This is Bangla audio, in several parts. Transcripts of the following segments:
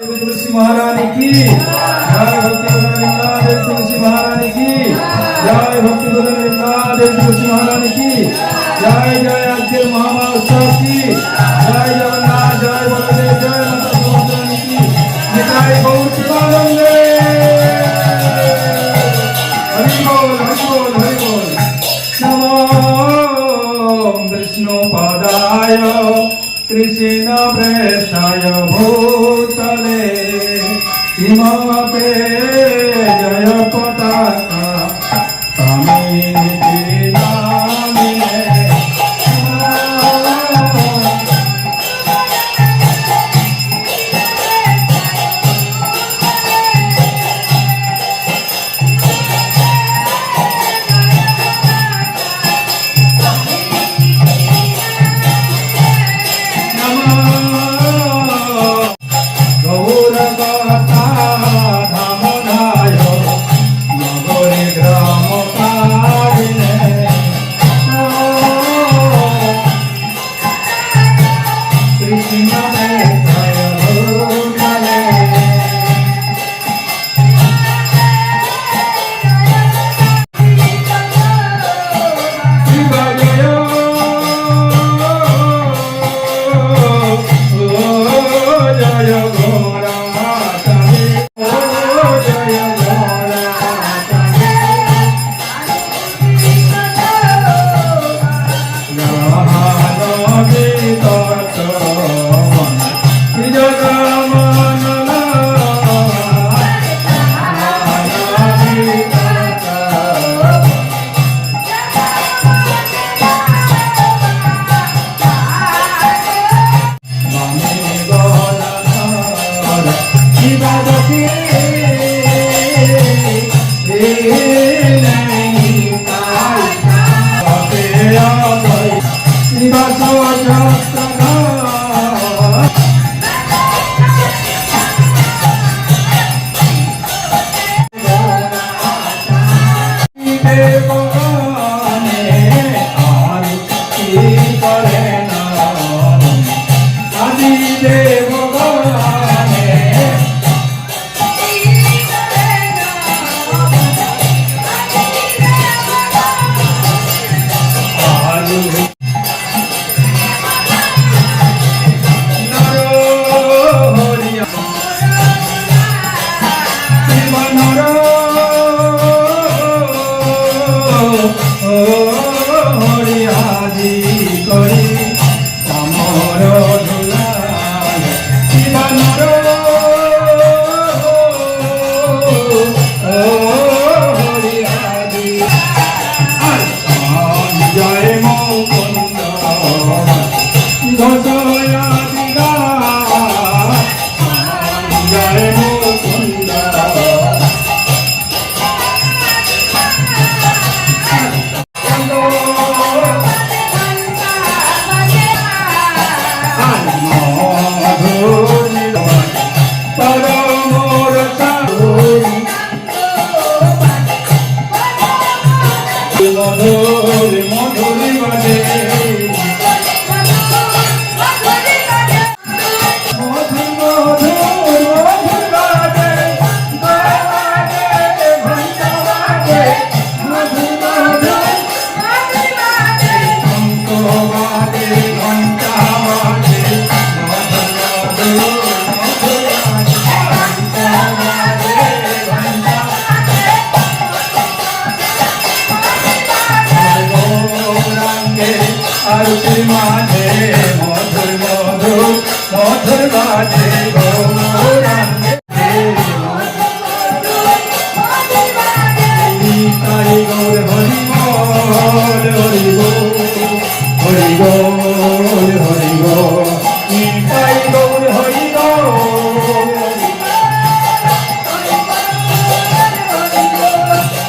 तुलसी महारानी की। जय भक्ति देव तुलसी महारानी की। जय भक्ति देव तुलसी महारानी की। जय जय अग्नि महामा की। You.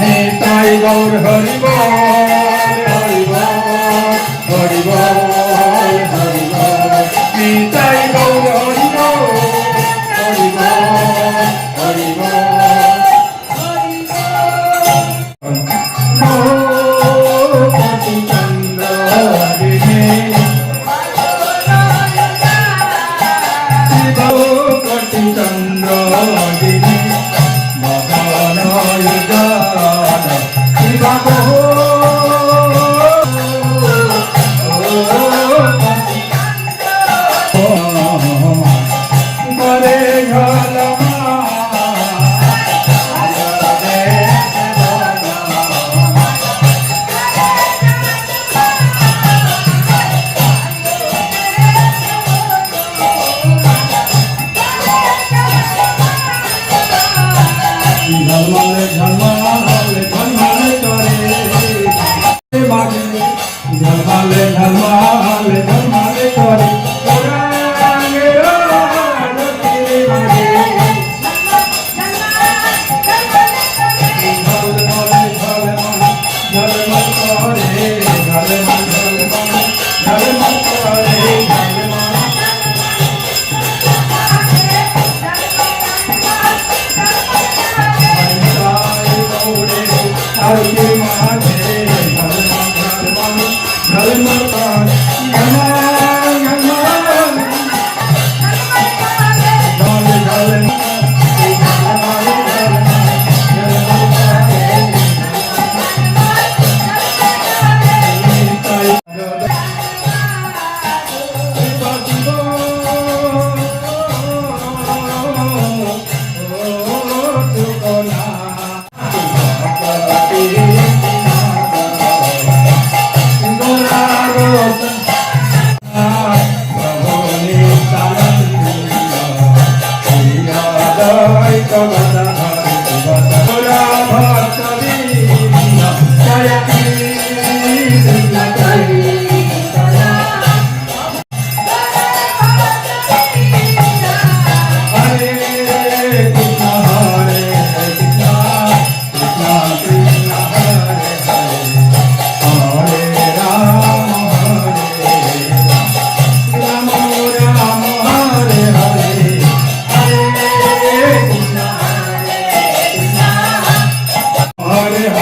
Nitai Gour horrible Oh.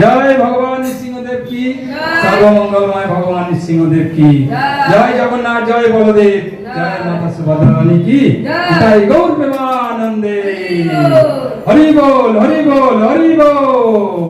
জয় ভগবান সিংহদেব কি? সর্বমঙ্গলময় ভগবান সিংহদেব কি? জয়। জগন্নাথ জয় বলদেব। জয়। মাতা সুভদ্রানী কি? জয়। গৌর প্রেমানন্দে। হরি বল হরি বল হরি বল।